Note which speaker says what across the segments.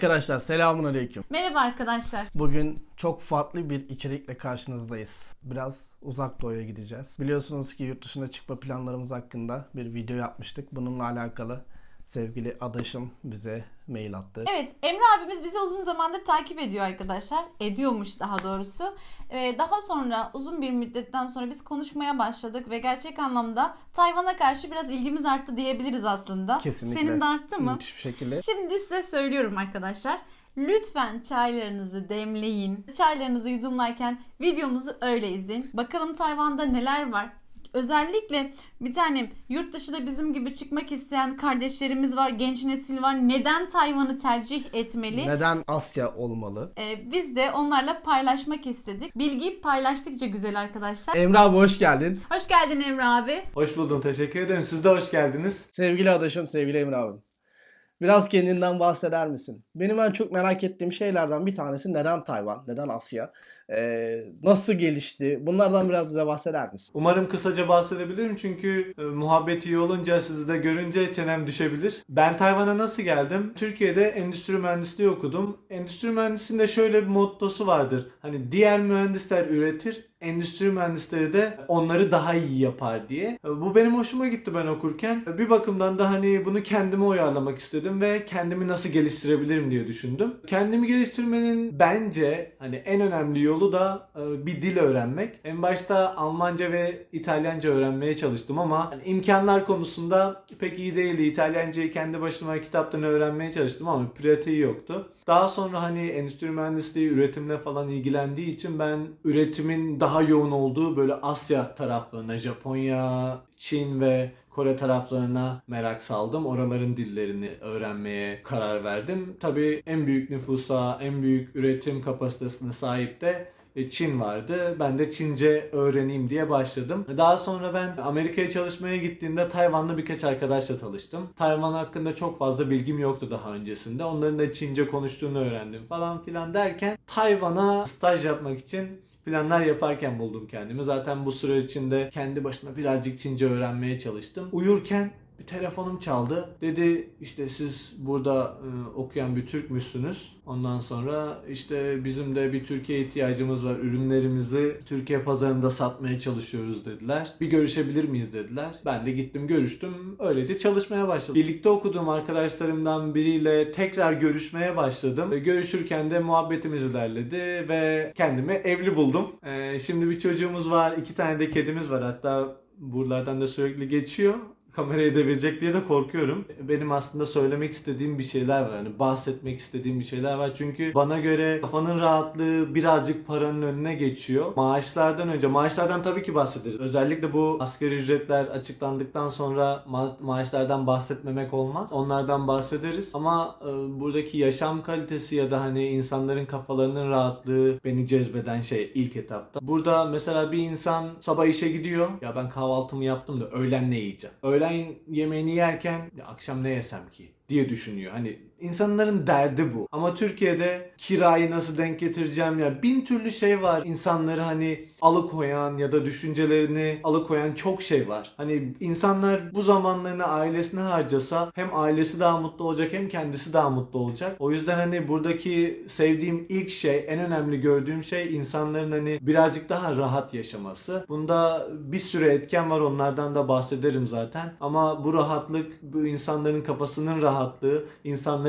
Speaker 1: Arkadaşlar selamun aleyküm.
Speaker 2: Merhaba arkadaşlar.
Speaker 1: Bugün çok farklı bir içerikle karşınızdayız. Biraz uzak doğuya gideceğiz. Biliyorsunuz ki yurt dışına çıkma planlarımız hakkında bir video yapmıştık. Bununla alakalı sevgili adaşım bize mail attı.
Speaker 2: Evet Emre abimiz bizi uzun zamandır takip ediyor arkadaşlar. Ediyormuş daha doğrusu. Ee, daha sonra uzun bir müddetten sonra biz konuşmaya başladık ve gerçek anlamda Tayvan'a karşı biraz ilgimiz arttı diyebiliriz aslında.
Speaker 1: Kesinlikle.
Speaker 2: Senin de arttı mı?
Speaker 1: Müthiş bir şekilde.
Speaker 2: Şimdi size söylüyorum arkadaşlar. Lütfen çaylarınızı demleyin. Çaylarınızı yudumlarken videomuzu öyle izleyin. Bakalım Tayvan'da neler var. Özellikle bir tane yurt dışında bizim gibi çıkmak isteyen kardeşlerimiz var, genç nesil var. Neden Tayvan'ı tercih etmeli?
Speaker 1: Neden Asya olmalı?
Speaker 2: Ee, biz de onlarla paylaşmak istedik. Bilgi paylaştıkça güzel arkadaşlar.
Speaker 1: Emre abi hoş geldin.
Speaker 2: Hoş geldin Emre abi.
Speaker 3: Hoş buldum. Teşekkür ederim. Siz de hoş geldiniz.
Speaker 1: Sevgili adaşım, sevgili Emre abim. Biraz kendinden bahseder misin? Benim en çok merak ettiğim şeylerden bir tanesi neden Tayvan, neden Asya? Ee, nasıl gelişti? Bunlardan biraz bize bahseder misin?
Speaker 3: Umarım kısaca bahsedebilirim çünkü e, muhabbet iyi olunca sizi de görünce çenem düşebilir. Ben Tayvan'a nasıl geldim? Türkiye'de endüstri mühendisliği okudum. Endüstri mühendisliğinde şöyle bir mottosu vardır. Hani diğer mühendisler üretir, endüstri mühendisleri de onları daha iyi yapar diye. Bu benim hoşuma gitti ben okurken. Bir bakımdan da hani bunu kendime uyarlamak istedim ve kendimi nasıl geliştirebilirim diye düşündüm. Kendimi geliştirmenin bence hani en önemli yolu da e, bir dil öğrenmek. En başta Almanca ve İtalyanca öğrenmeye çalıştım ama hani imkanlar konusunda pek iyi değildi. İtalyancayı kendi başıma kitaptan öğrenmeye çalıştım ama pratiği yoktu. Daha sonra hani endüstri mühendisliği üretimle falan ilgilendiği için ben üretimin daha yoğun olduğu böyle Asya taraflarına, Japonya, Çin ve Kore taraflarına merak saldım. Oraların dillerini öğrenmeye karar verdim. Tabii en büyük nüfusa, en büyük üretim kapasitesine sahip de e, Çin vardı. Ben de Çince öğreneyim diye başladım. Daha sonra ben Amerika'ya çalışmaya gittiğimde Tayvanlı birkaç arkadaşla tanıştım. Tayvan hakkında çok fazla bilgim yoktu daha öncesinde. Onların da Çince konuştuğunu öğrendim falan filan derken Tayvan'a staj yapmak için planlar yaparken buldum kendimi. Zaten bu süre içinde kendi başıma birazcık Çince öğrenmeye çalıştım. Uyurken bir telefonum çaldı. Dedi işte siz burada e, okuyan bir Türk müsünüz? Ondan sonra işte bizim de bir Türkiye ihtiyacımız var. Ürünlerimizi Türkiye pazarında satmaya çalışıyoruz dediler. Bir görüşebilir miyiz dediler. Ben de gittim görüştüm. Öylece çalışmaya başladım. Birlikte okuduğum arkadaşlarımdan biriyle tekrar görüşmeye başladım. E, Görüşürken de muhabbetimiz ilerledi ve kendimi evli buldum. E, şimdi bir çocuğumuz var. iki tane de kedimiz var. Hatta buralardan da sürekli geçiyor kamerayı devirecek diye de korkuyorum. Benim aslında söylemek istediğim bir şeyler var. Hani bahsetmek istediğim bir şeyler var. Çünkü bana göre kafanın rahatlığı birazcık paranın önüne geçiyor. Maaşlardan önce, maaşlardan tabii ki bahsederiz. Özellikle bu asgari ücretler açıklandıktan sonra ma- maaşlardan bahsetmemek olmaz. Onlardan bahsederiz. Ama e, buradaki yaşam kalitesi ya da hani insanların kafalarının rahatlığı beni cezbeden şey ilk etapta. Burada mesela bir insan sabah işe gidiyor. Ya ben kahvaltımı yaptım da öğlen ne yiyeceğim? Öğlen yemeğini yerken ya akşam ne yesem ki diye düşünüyor. Hani insanların derdi bu. Ama Türkiye'de kirayı nasıl denk getireceğim ya bin türlü şey var. İnsanları hani alıkoyan ya da düşüncelerini alıkoyan çok şey var. Hani insanlar bu zamanlarını ailesine harcasa hem ailesi daha mutlu olacak hem kendisi daha mutlu olacak. O yüzden hani buradaki sevdiğim ilk şey en önemli gördüğüm şey insanların hani birazcık daha rahat yaşaması. Bunda bir sürü etken var onlardan da bahsederim zaten. Ama bu rahatlık bu insanların kafasının rahatlığı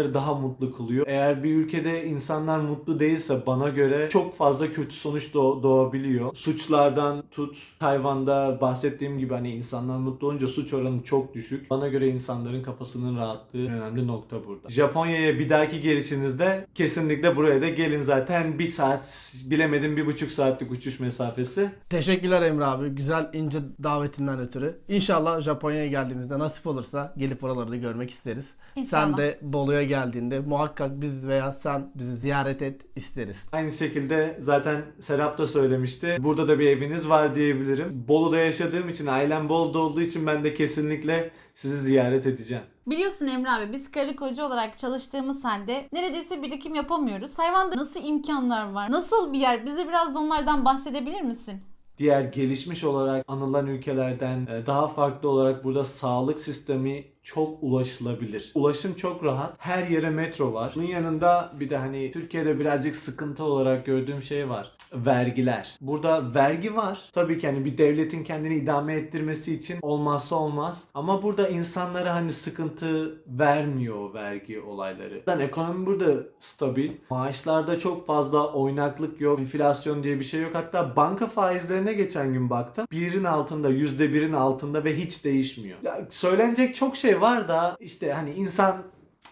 Speaker 3: insanları daha mutlu kılıyor. Eğer bir ülkede insanlar mutlu değilse bana göre çok fazla kötü sonuç doğ- doğabiliyor. Suçlardan tut Tayvan'da bahsettiğim gibi hani insanlar mutlu olunca suç oranı çok düşük. Bana göre insanların kafasının rahatlığı önemli nokta burada. Japonya'ya bir dahaki gelişinizde kesinlikle buraya da gelin zaten bir saat bilemedim bir buçuk saatlik uçuş mesafesi.
Speaker 1: Teşekkürler Emre abi. Güzel ince davetinden ötürü. İnşallah Japonya'ya geldiğimizde nasip olursa gelip oraları da görmek isteriz.
Speaker 2: İnşallah.
Speaker 1: Sen de Bolu'ya geldiğinde muhakkak biz veya sen bizi ziyaret et isteriz.
Speaker 3: Aynı şekilde zaten Serap da söylemişti. Burada da bir eviniz var diyebilirim. Bolu'da yaşadığım için, ailem Bolu'da olduğu için ben de kesinlikle sizi ziyaret edeceğim.
Speaker 2: Biliyorsun Emre abi biz karı koca olarak çalıştığımız halde neredeyse birikim yapamıyoruz. Tayvan'da nasıl imkanlar var? Nasıl bir yer? Bize biraz da onlardan bahsedebilir misin?
Speaker 3: Diğer gelişmiş olarak anılan ülkelerden e, daha farklı olarak burada sağlık sistemi çok ulaşılabilir. Ulaşım çok rahat. Her yere metro var. Bunun yanında bir de hani Türkiye'de birazcık sıkıntı olarak gördüğüm şey var. Vergiler. Burada vergi var. Tabii ki hani bir devletin kendini idame ettirmesi için olmazsa olmaz. Ama burada insanlara hani sıkıntı vermiyor vergi olayları. Yani ekonomi burada stabil. Maaşlarda çok fazla oynaklık yok. Enflasyon diye bir şey yok. Hatta banka faizlerine geçen gün baktım. Birin altında, yüzde birin altında ve hiç değişmiyor. Ya söylenecek çok şey var da işte hani insan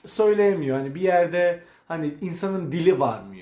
Speaker 3: söyleyemiyor. Hani bir yerde hani insanın dili varmıyor.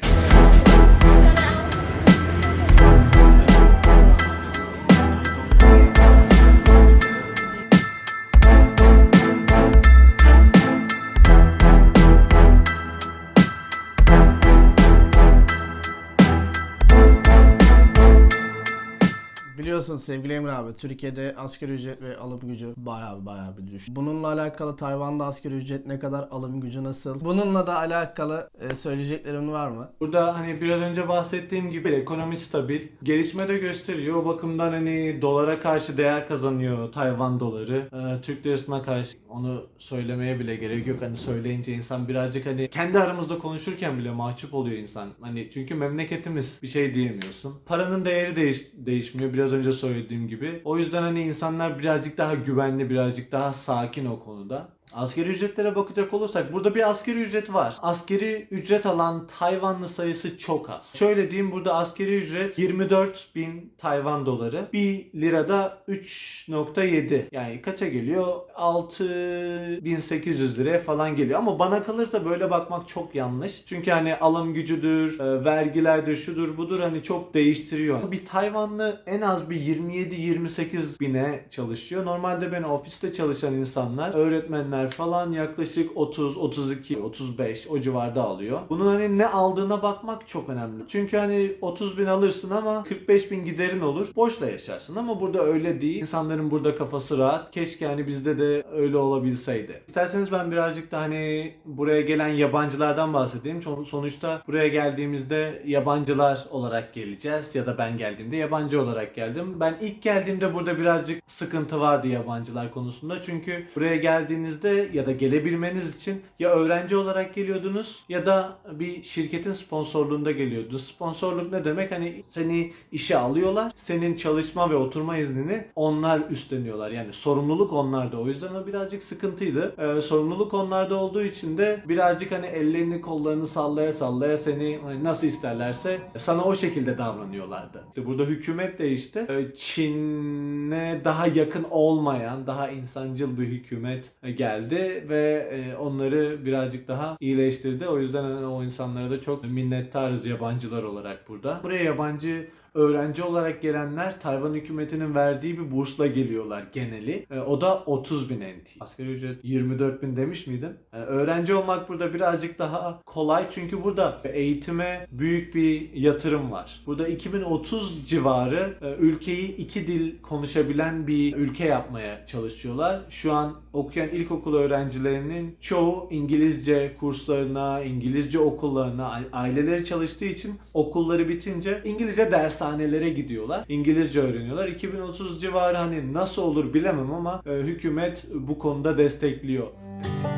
Speaker 1: Biliyorsun sevgili Emre abi Türkiye'de asgari ücret ve alım gücü bayağı bayağı bir düşük. Bununla alakalı Tayvan'da asgari ücret ne kadar alım gücü nasıl? Bununla da alakalı e, söyleyeceklerin var mı?
Speaker 3: Burada hani biraz önce bahsettiğim gibi ekonomi stabil. Gelişme de gösteriyor. O bakımdan hani dolara karşı değer kazanıyor Tayvan doları. Ee, Türk lirasına karşı onu söylemeye bile gerek yok. Hani söyleyince insan birazcık hani kendi aramızda konuşurken bile mahcup oluyor insan. Hani çünkü memleketimiz bir şey diyemiyorsun. Paranın değeri değiş değişmiyor biraz önce söylediğim gibi. O yüzden hani insanlar birazcık daha güvenli, birazcık daha sakin o konuda. Askeri ücretlere bakacak olursak burada bir askeri ücret var. Askeri ücret alan Tayvanlı sayısı çok az. Şöyle diyeyim burada askeri ücret 24 bin Tayvan doları. 1 lirada 3.7 yani kaça geliyor? 6800 liraya falan geliyor. Ama bana kalırsa böyle bakmak çok yanlış. Çünkü hani alım gücüdür, e, vergilerdir, şudur budur hani çok değiştiriyor. Bir Tayvanlı en az bir 27-28 bine çalışıyor. Normalde ben ofiste çalışan insanlar, öğretmenler falan yaklaşık 30, 32, 35 o civarda alıyor. Bunun hani ne aldığına bakmak çok önemli. Çünkü hani 30 bin alırsın ama 45 bin giderin olur. Boşla yaşarsın ama burada öyle değil. İnsanların burada kafası rahat. Keşke hani bizde de öyle olabilseydi. İsterseniz ben birazcık da hani buraya gelen yabancılardan bahsedeyim. Son- Sonuçta buraya geldiğimizde yabancılar olarak geleceğiz ya da ben geldiğimde yabancı olarak geldim. Ben ilk geldiğimde burada birazcık sıkıntı vardı yabancılar konusunda. Çünkü buraya geldiğinizde ya da gelebilmeniz için ya öğrenci olarak geliyordunuz ya da bir şirketin sponsorluğunda geliyordunuz. Sponsorluk ne demek? Hani seni işe alıyorlar. Senin çalışma ve oturma iznini onlar üstleniyorlar. Yani sorumluluk onlarda. O yüzden o birazcık sıkıntıydı. Ee, sorumluluk onlarda olduğu için de birazcık hani ellerini kollarını sallaya sallaya seni hani nasıl isterlerse sana o şekilde davranıyorlardı. İşte burada hükümet de işte e, Çin'e daha yakın olmayan, daha insancıl bir hükümet e, geldi ve e, onları birazcık daha iyileştirdi. O yüzden hani o insanlara da çok minnettarız yabancılar olarak burada. Buraya yabancı öğrenci olarak gelenler Tayvan hükümetinin verdiği bir bursla geliyorlar geneli. E, o da 30 bin NT. Asgari ücret 24 bin demiş miydim? Yani öğrenci olmak burada birazcık daha kolay çünkü burada eğitime büyük bir yatırım var. Burada 2030 civarı e, ülkeyi iki dil konuşabilen bir ülke yapmaya çalışıyorlar. Şu an okuyan ilkokul öğrencilerinin çoğu İngilizce kurslarına, İngilizce okullarına, aileleri çalıştığı için okulları bitince İngilizce dershanelere gidiyorlar. İngilizce öğreniyorlar. 2030 civarı hani nasıl olur bilemem ama e, hükümet bu konuda destekliyor.
Speaker 2: Bizim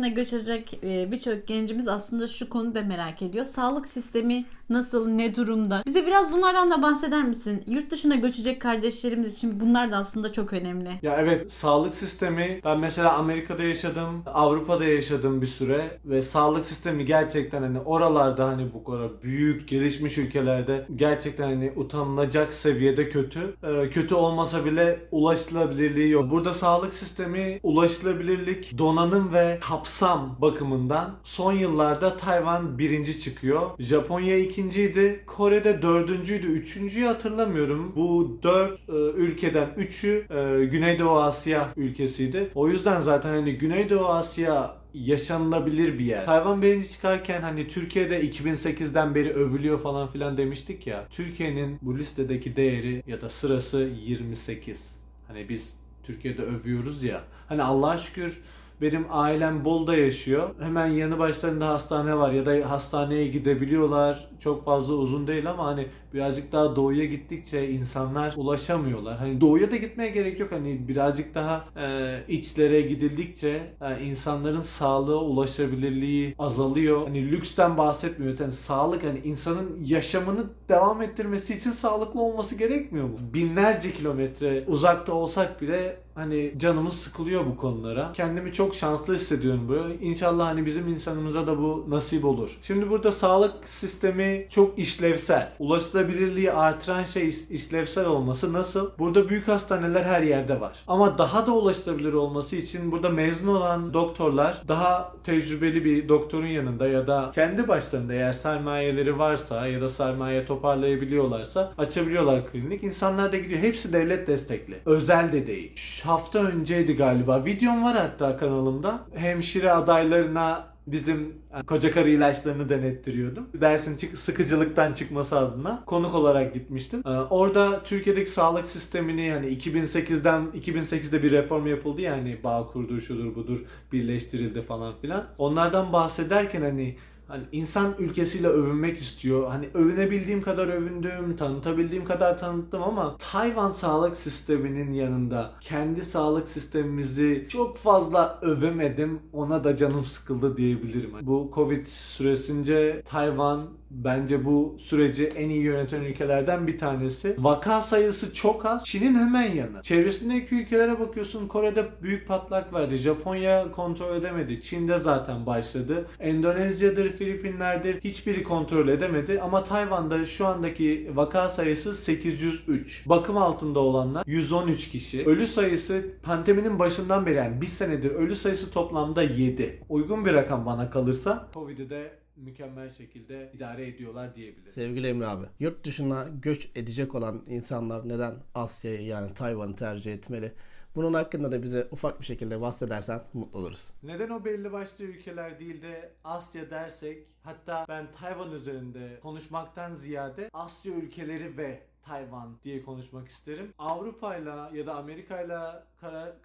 Speaker 2: dışına göçecek e, birçok gencimiz aslında şu konuda merak ediyor. Sağlık sistemi nasıl, ne durumda? Bize biraz bunlardan da bahseder misin? Yurt dışına göçecek kardeşlerimiz için bunlar da aslında çok önemli.
Speaker 3: Ya evet sağlık sistemi ben mesela Amerika'da yaşadım, Avrupa'da yaşadım bir süre ve sağlık sistemi gerçekten hani oralarda hani bu kadar büyük gelişmiş ülkelerde gerçekten hani utanılacak seviyede kötü. Ee, kötü olmasa bile ulaşılabilirliği yok. Burada sağlık sistemi ulaşılabilirlik, donanım ve kapsam bakımından son yıllarda Tayvan birinci çıkıyor. Japonya ikinciydi. Kore'de dördüncüydü. Üçüncüyü hatırlamıyorum. Bu dört e, ülkeden üçü e, Güneydoğu Asya ülkesiydi. O yüzden zaten hani Güneydoğu Asya yaşanılabilir bir yer. Tayvan birinci çıkarken hani Türkiye'de 2008'den beri övülüyor falan filan demiştik ya. Türkiye'nin bu listedeki değeri ya da sırası 28. Hani biz Türkiye'de övüyoruz ya. Hani Allah'a şükür Benim ailem Bolu'da yaşıyor. Hemen yanı başlarında hastane var ya da hastaneye gidebiliyorlar. Çok fazla uzun değil ama hani birazcık daha doğuya gittikçe insanlar ulaşamıyorlar. Hani doğuya da gitmeye gerek yok. Hani birazcık daha e, içlere gidildikçe e, insanların sağlığa ulaşabilirliği azalıyor. Hani lüksten bahsetmiyoruz. Yani sağlık hani insanın yaşamını devam ettirmesi için sağlıklı olması gerekmiyor mu? Binlerce kilometre uzakta olsak bile hani canımız sıkılıyor bu konulara. Kendimi çok şanslı hissediyorum böyle. İnşallah hani bizim insanımıza da bu nasip olur. Şimdi burada sağlık sistemi çok işlevsel. Ulaşılabilirliği artıran şey işlevsel olması nasıl? Burada büyük hastaneler her yerde var. Ama daha da ulaşılabilir olması için burada mezun olan doktorlar daha tecrübeli bir doktorun yanında ya da kendi başlarında eğer sermayeleri varsa ya da sermaye toparlayabiliyorlarsa açabiliyorlar klinik. İnsanlar da gidiyor. Hepsi devlet destekli. Özel de değil. Şu hafta önceydi galiba. Videom var hatta kanalımda. Hemşire adaylarına bizim yani koca karı ilaçlarını denettiriyordum. Dersin çık sıkıcılıktan çıkması adına konuk olarak gitmiştim. Ee, orada Türkiye'deki sağlık sistemini hani 2008'den 2008'de bir reform yapıldı ya hani bağ kurdu şudur budur birleştirildi falan filan. Onlardan bahsederken hani Hani insan ülkesiyle övünmek istiyor. Hani övünebildiğim kadar övündüm, tanıtabildiğim kadar tanıttım ama Tayvan sağlık sisteminin yanında kendi sağlık sistemimizi çok fazla övemedim. Ona da canım sıkıldı diyebilirim. Bu Covid süresince Tayvan bence bu süreci en iyi yöneten ülkelerden bir tanesi. Vaka sayısı çok az. Çin'in hemen yanı. Çevresindeki ülkelere bakıyorsun. Kore'de büyük patlak verdi. Japonya kontrol edemedi. Çin'de zaten başladı. Endonezya'dır, Filipinler'dir hiçbiri kontrol edemedi. Ama Tayvan'da şu andaki vaka sayısı 803. Bakım altında olanlar 113 kişi. Ölü sayısı pandeminin başından beri yani bir senedir ölü sayısı toplamda 7. Uygun bir rakam bana kalırsa. Covid'i de mükemmel şekilde idare ediyorlar diyebilirim.
Speaker 1: Sevgili Emre abi, yurt dışına göç edecek olan insanlar neden Asya'yı yani Tayvan'ı tercih etmeli? Bunun hakkında da bize ufak bir şekilde bahsedersen mutlu oluruz.
Speaker 3: Neden o belli başlı ülkeler değil de Asya dersek hatta ben Tayvan üzerinde konuşmaktan ziyade Asya ülkeleri ve Tayvan diye konuşmak isterim. Avrupa'yla ya da Amerika'yla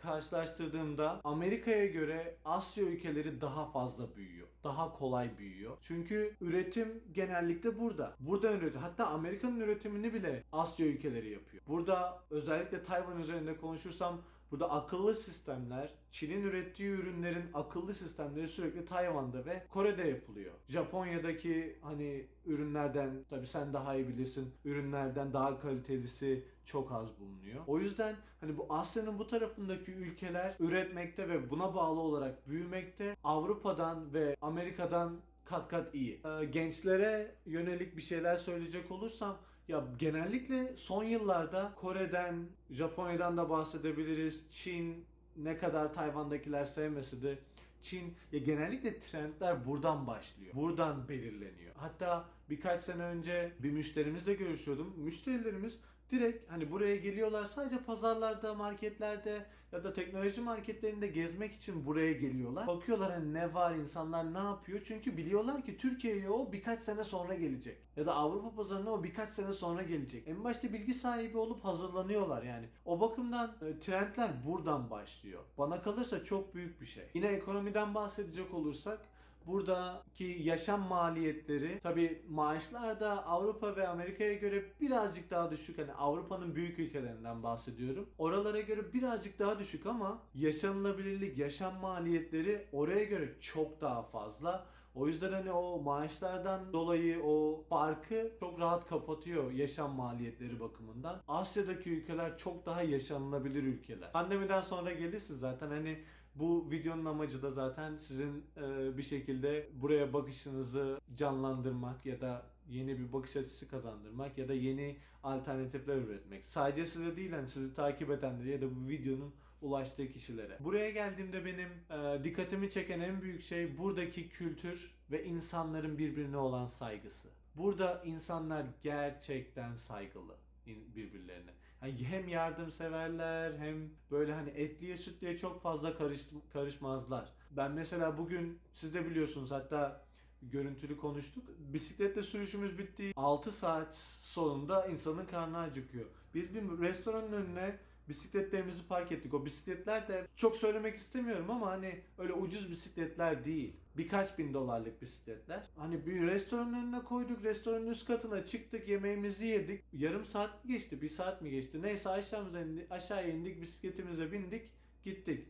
Speaker 3: karşılaştırdığımda Amerika'ya göre Asya ülkeleri daha fazla büyüyor. Daha kolay büyüyor. Çünkü üretim genellikle burada. Buradan üretiyor. Hatta Amerika'nın üretimini bile Asya ülkeleri yapıyor. Burada özellikle Tayvan üzerinde konuşursam Burada akıllı sistemler, Çin'in ürettiği ürünlerin akıllı sistemleri sürekli Tayvan'da ve Kore'de yapılıyor. Japonya'daki hani ürünlerden tabii sen daha iyi bilirsin ürünlerden daha kalitelisi çok az bulunuyor. O yüzden hani bu Asya'nın bu tarafındaki ülkeler üretmekte ve buna bağlı olarak büyümekte Avrupa'dan ve Amerika'dan kat kat iyi. Ee, gençlere yönelik bir şeyler söyleyecek olursam ya genellikle son yıllarda Kore'den, Japonya'dan da bahsedebiliriz. Çin ne kadar Tayvan'dakiler sevmese de Çin ya genellikle trendler buradan başlıyor. Buradan belirleniyor. Hatta birkaç sene önce bir müşterimizle görüşüyordum. Müşterilerimiz direkt hani buraya geliyorlar sadece pazarlarda, marketlerde ya da teknoloji marketlerinde gezmek için buraya geliyorlar. Bakıyorlar hani ne var insanlar ne yapıyor? Çünkü biliyorlar ki Türkiye'ye o birkaç sene sonra gelecek. Ya da Avrupa pazarına o birkaç sene sonra gelecek. En başta bilgi sahibi olup hazırlanıyorlar yani. O bakımdan e, trendler buradan başlıyor. Bana kalırsa çok büyük bir şey. Yine ekonomiden bahsedecek olursak buradaki yaşam maliyetleri tabi maaşlar da Avrupa ve Amerika'ya göre birazcık daha düşük. Hani Avrupa'nın büyük ülkelerinden bahsediyorum. Oralara göre birazcık daha düşük ama yaşanılabilirlik, yaşam maliyetleri oraya göre çok daha fazla. O yüzden hani o maaşlardan dolayı o farkı çok rahat kapatıyor yaşam maliyetleri bakımından. Asya'daki ülkeler çok daha yaşanılabilir ülkeler. Pandemiden sonra gelirsin zaten hani bu videonun amacı da zaten sizin e, bir şekilde buraya bakışınızı canlandırmak ya da yeni bir bakış açısı kazandırmak ya da yeni alternatifler üretmek. Sadece size değil hani sizi takip edenlere ya da bu videonun ulaştığı kişilere. Buraya geldiğimde benim e, dikkatimi çeken en büyük şey buradaki kültür ve insanların birbirine olan saygısı. Burada insanlar gerçekten saygılı in- birbirlerine. Hani hem yardımseverler hem böyle hani etliye sütlüye çok fazla karış, karışmazlar. Ben mesela bugün siz de biliyorsunuz hatta görüntülü konuştuk. Bisikletle sürüşümüz bitti. 6 saat sonunda insanın karnı acıkıyor. Biz bir restoranın önüne Bisikletlerimizi park ettik. O bisikletler de çok söylemek istemiyorum ama hani öyle ucuz bisikletler değil. Birkaç bin dolarlık bisikletler. Hani bir restoranın önüne koyduk. Restoranın üst katına çıktık. Yemeğimizi yedik. Yarım saat mi geçti? Bir saat mi geçti? Neyse aşağımıza indi, aşağıya indik. Bisikletimize bindik. Gittik.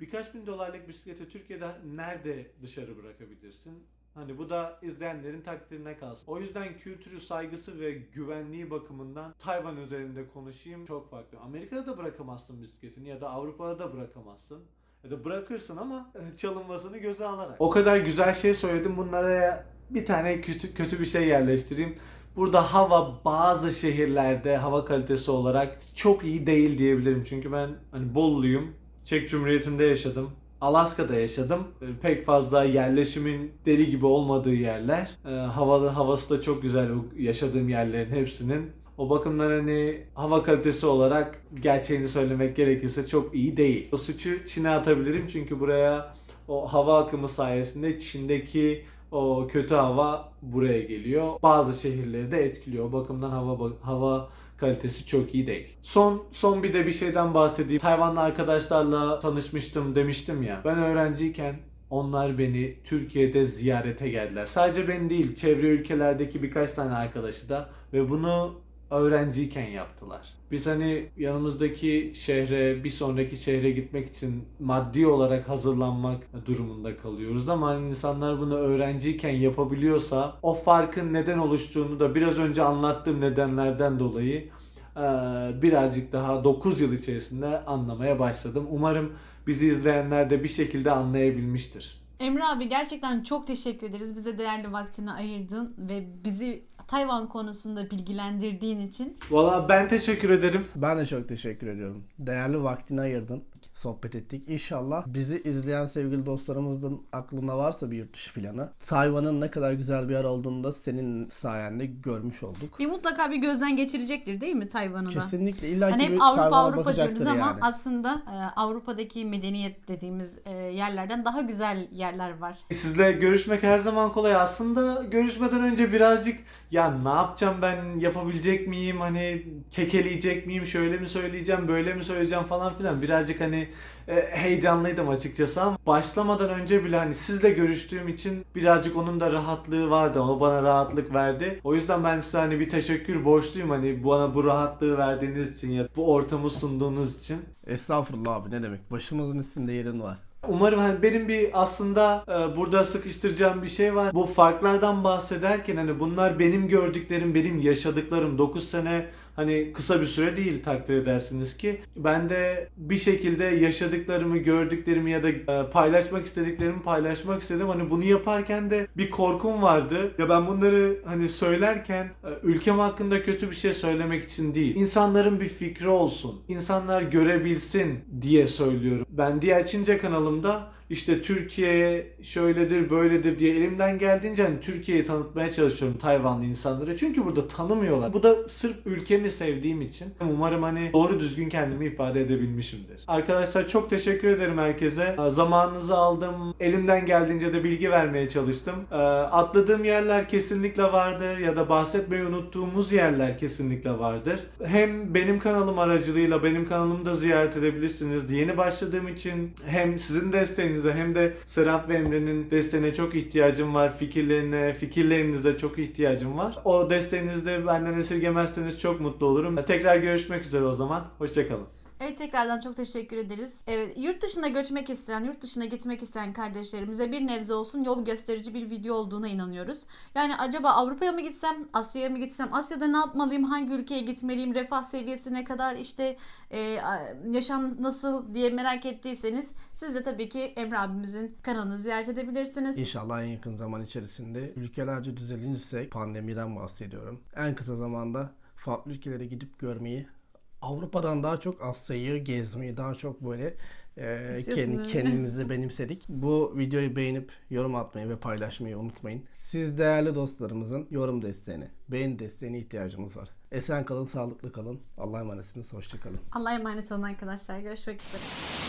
Speaker 3: Birkaç bin dolarlık bisikleti Türkiye'de nerede dışarı bırakabilirsin? Hani bu da izleyenlerin takdirine kalsın. O yüzden kültürü, saygısı ve güvenliği bakımından Tayvan üzerinde konuşayım çok farklı. Amerika'da da bırakamazsın bisikletini ya da Avrupa'da da bırakamazsın. Ya bırakırsın ama e, çalınmasını göze alarak. O kadar güzel şey söyledim bunlara bir tane kötü kötü bir şey yerleştireyim. Burada hava bazı şehirlerde hava kalitesi olarak çok iyi değil diyebilirim. Çünkü ben hani Bolluyum. Çek Cumhuriyeti'nde yaşadım. Alaska'da yaşadım. Ee, Pek fazla yerleşimin deli gibi olmadığı yerler. Ee, havalı havası da çok güzel yaşadığım yerlerin hepsinin. O bakımdan hani hava kalitesi olarak gerçeğini söylemek gerekirse çok iyi değil. O suçu Çin'e atabilirim çünkü buraya o hava akımı sayesinde Çin'deki o kötü hava buraya geliyor. Bazı şehirleri de etkiliyor. O bakımdan hava hava kalitesi çok iyi değil. Son son bir de bir şeyden bahsedeyim. Tayvanlı arkadaşlarla tanışmıştım demiştim ya. Ben öğrenciyken onlar beni Türkiye'de ziyarete geldiler. Sadece ben değil, çevre ülkelerdeki birkaç tane arkadaşı da ve bunu öğrenciyken yaptılar. Biz hani yanımızdaki şehre, bir sonraki şehre gitmek için maddi olarak hazırlanmak durumunda kalıyoruz ama insanlar bunu öğrenciyken yapabiliyorsa o farkın neden oluştuğunu da biraz önce anlattığım nedenlerden dolayı birazcık daha 9 yıl içerisinde anlamaya başladım. Umarım bizi izleyenler de bir şekilde anlayabilmiştir.
Speaker 2: Emre abi gerçekten çok teşekkür ederiz. Bize değerli vaktini ayırdın ve bizi Tayvan konusunda bilgilendirdiğin için.
Speaker 3: Valla ben teşekkür ederim.
Speaker 1: Ben de çok teşekkür ediyorum. Değerli vaktini ayırdın. Sohbet ettik. İnşallah bizi izleyen sevgili dostlarımızın aklında varsa bir yurt dışı planı. Tayvan'ın ne kadar güzel bir yer olduğunu da senin sayende görmüş olduk.
Speaker 2: Bir mutlaka bir gözden geçirecektir değil mi Tayvan'ı da?
Speaker 1: Kesinlikle illa
Speaker 2: Hani
Speaker 1: ki
Speaker 2: hep Avrupa
Speaker 1: Tayvan'a
Speaker 2: Avrupa diyoruz ama
Speaker 1: yani.
Speaker 2: aslında e, Avrupa'daki medeniyet dediğimiz e, yerlerden daha güzel yerler var.
Speaker 3: Sizle görüşmek her zaman kolay. Aslında görüşmeden önce birazcık ya ne yapacağım ben yapabilecek miyim hani kekeleyecek miyim şöyle mi söyleyeceğim böyle mi söyleyeceğim falan filan birazcık hani e, heyecanlıydım açıkçası ama başlamadan önce bile hani sizle görüştüğüm için birazcık onun da rahatlığı vardı. O bana rahatlık verdi. O yüzden ben size hani bir teşekkür borçluyum hani bana bu rahatlığı verdiğiniz için ya bu ortamı sunduğunuz için.
Speaker 1: Estağfurullah abi ne demek. Başımızın üstünde yerin var.
Speaker 3: Umarım hani benim bir aslında e, burada sıkıştıracağım bir şey var. Bu farklardan bahsederken hani bunlar benim gördüklerim, benim yaşadıklarım 9 sene hani kısa bir süre değil takdir edersiniz ki. Ben de bir şekilde yaşadıklarımı, gördüklerimi ya da e, paylaşmak istediklerimi paylaşmak istedim. Hani bunu yaparken de bir korkum vardı. Ya ben bunları hani söylerken e, ülkem hakkında kötü bir şey söylemek için değil. İnsanların bir fikri olsun. İnsanlar görebilsin diye söylüyorum. Ben diğer Çince kanalımda işte Türkiye şöyledir böyledir diye elimden geldiğince hani Türkiye'yi tanıtmaya çalışıyorum Tayvanlı insanlara. Çünkü burada tanımıyorlar. Bu da sırf ülkemi sevdiğim için. Umarım hani doğru düzgün kendimi ifade edebilmişimdir. Arkadaşlar çok teşekkür ederim herkese. Zamanınızı aldım. Elimden geldiğince de bilgi vermeye çalıştım. Ee, Atladığım yerler kesinlikle vardır ya da bahsetmeyi unuttuğumuz yerler kesinlikle vardır. Hem benim kanalım aracılığıyla benim kanalımı da ziyaret edebilirsiniz. Yeni başladığım için hem sizin desteğinize hem de Serap ve Emre'nin desteğine çok ihtiyacım var. Fikirlerine, fikirlerinize çok ihtiyacım var. O desteğinizi de benden esirgemezseniz çok mutlu olurum. Tekrar görüşmek üzere o zaman. Hoşçakalın.
Speaker 2: Evet tekrardan çok teşekkür ederiz. Evet yurt dışına göçmek isteyen, yurt dışına gitmek isteyen kardeşlerimize bir nebze olsun yol gösterici bir video olduğuna inanıyoruz. Yani acaba Avrupa'ya mı gitsem, Asya'ya mı gitsem, Asya'da ne yapmalıyım, hangi ülkeye gitmeliyim, refah seviyesi ne kadar, işte e, yaşam nasıl diye merak ettiyseniz siz de tabii ki Emre abimizin kanalını ziyaret edebilirsiniz.
Speaker 1: İnşallah en yakın zaman içerisinde ülkelerce düzelinirse pandemiden bahsediyorum. En kısa zamanda farklı ülkelere gidip görmeyi Avrupa'dan daha çok Asya'yı gezmeyi daha çok böyle e, kendi, kendimizde benimsedik. Bu videoyu beğenip yorum atmayı ve paylaşmayı unutmayın. Siz değerli dostlarımızın yorum desteğine, beğeni desteğine ihtiyacımız var. Esen kalın, sağlıklı kalın. Allah'a emanetsiniz. Hoşçakalın.
Speaker 2: Allah'a emanet olun arkadaşlar. Görüşmek üzere.